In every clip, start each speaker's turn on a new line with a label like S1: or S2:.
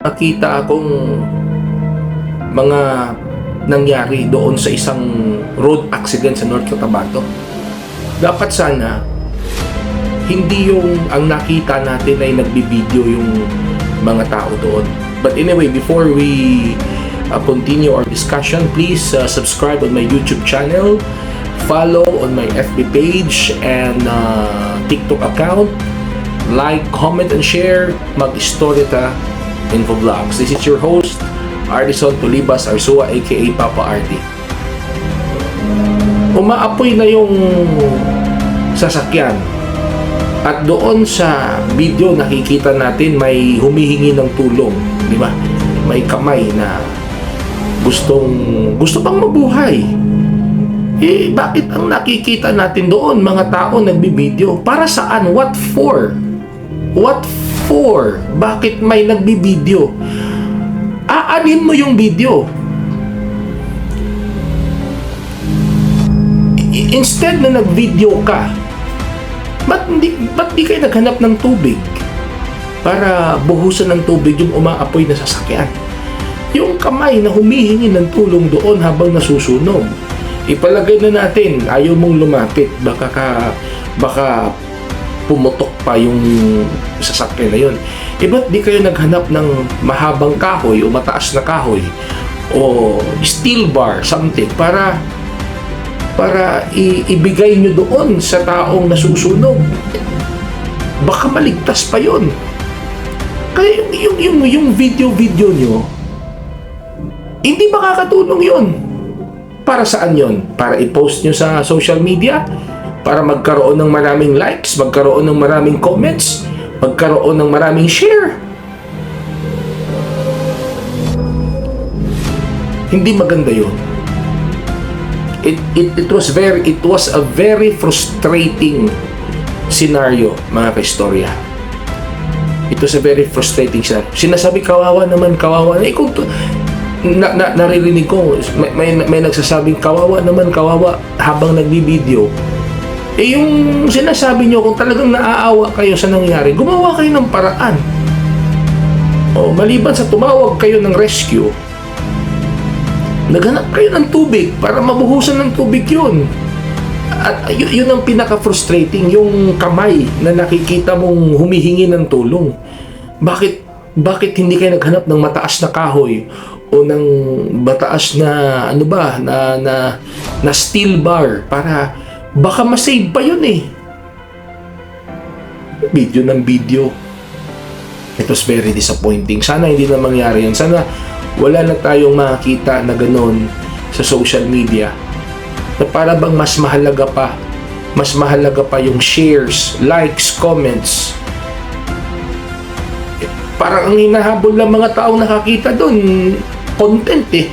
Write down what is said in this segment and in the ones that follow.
S1: nakita akong mga nangyari doon sa isang road accident sa North Cotabato. Dapat sana hindi yung ang nakita natin ay nagbibideo yung mga tao doon. But anyway, before we uh, continue our discussion, please uh, subscribe on my YouTube channel, follow on my FB page and uh, TikTok account, like, comment, and share. Mag-story ta Info Vlogs. This is your host, Artison Tulibas Arsua aka Papa Artie. Umaapoy na yung sasakyan. At doon sa video nakikita natin may humihingi ng tulong, di ba? May kamay na gustong gusto pang mabuhay. Eh, bakit ang nakikita natin doon mga tao nagbibideo? Para saan? What for? What for? Bakit may nagbibideo? Aanin mo yung video. Instead na nag-video ka, ba't di, ba't di kayo naghanap ng tubig? Para buhusan ng tubig yung umaapoy na sasakyan. Yung kamay na humihingi ng tulong doon habang nasusunog. Ipalagay na natin, ayaw mong lumapit, baka ka, baka pumutok pa yung sasakyan na yun. E ba't di kayo naghanap ng mahabang kahoy o mataas na kahoy o steel bar, something, para para i- ibigay nyo doon sa taong nasusunog. Baka maligtas pa yun. Kaya yung, yung, yung, video-video nyo, hindi makakatulong yun. Para saan yun? Para i-post nyo sa social media? Para magkaroon ng maraming likes? Magkaroon ng maraming comments? Magkaroon ng maraming share? Hindi maganda yun. It, it, it was very it was a very frustrating scenario mga kaistorya. It was a very frustrating scenario. Sinasabi kawawa naman kawawa na eh, kung to, na, na, naririnig ko may, may, may nagsasabing kawawa naman kawawa habang nagbibideo eh yung sinasabi nyo kung talagang naaawa kayo sa nangyari gumawa kayo ng paraan. O maliban sa tumawag kayo ng rescue naghanap kayo ng tubig para mabuhusan ng tubig yun. At y- yun ang pinaka-frustrating yung kamay na nakikita mong humihingi ng tulong. Bakit bakit hindi kayo naghanap ng mataas na kahoy o ng mataas na ano ba na na na steel bar para baka masave pa yun eh. Video ng video. It was very disappointing. Sana hindi na mangyari yun. Sana wala na tayong makita na ganun sa social media. Na para bang mas mahalaga pa mas mahalaga pa yung shares, likes, comments. Parang ang hinahabol ng mga tao nakakita doon content eh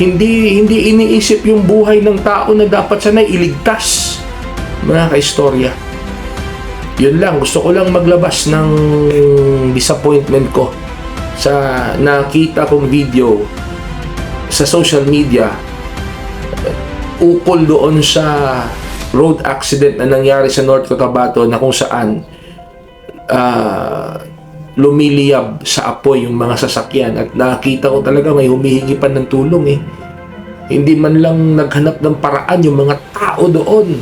S1: hindi hindi iniisip yung buhay ng tao na dapat sana iligtas. Mga kaistorya. Yun lang gusto ko lang maglabas ng disappointment ko sa nakita kong video sa social media. Ukol doon sa road accident na nangyari sa North Cotabato na kung saan ah, lumiliyab sa apoy yung mga sasakyan at nakita ko talaga may humihingi pa ng tulong eh. Hindi man lang naghanap ng paraan yung mga tao doon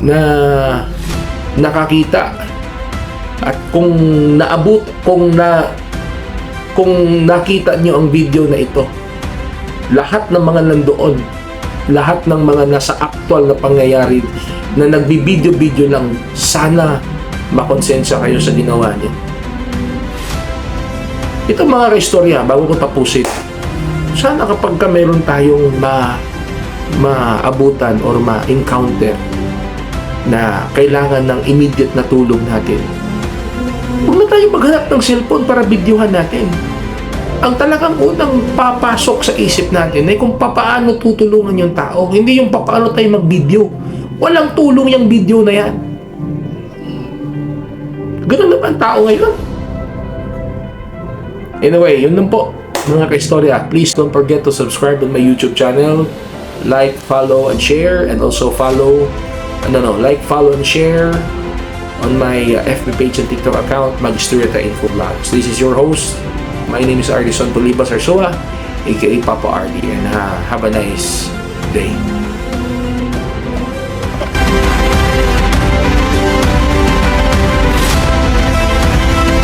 S1: na nakakita at kung naabot kung na kung nakita niyo ang video na ito lahat ng mga nandoon lahat ng mga nasa actual na pangyayari na nagbibideo-video lang sana makonsensya kayo sa ginawa niyo. Ito mga kaistorya, bago ko tapusin, sana kapag ka meron tayong ma maabutan or ma-encounter na kailangan ng immediate na tulong natin, huwag na tayo maghanap ng cellphone para videohan natin. Ang talagang unang papasok sa isip natin ay kung papaano tutulungan yung tao, hindi yung papaano tayo mag-video. Walang tulong yung video na yan. Ganun na ba ang tao ngayon? Anyway, yun lang po mga kaistorya. Please don't forget to subscribe on my YouTube channel. Like, follow, and share. And also follow, ano no, like, follow, and share on my uh, FB page and TikTok account, Magisterieta Info Vlogs. This is your host. My name is Ardison Tolibas Arsoa, aka Papa Ardy, and uh, have a nice day.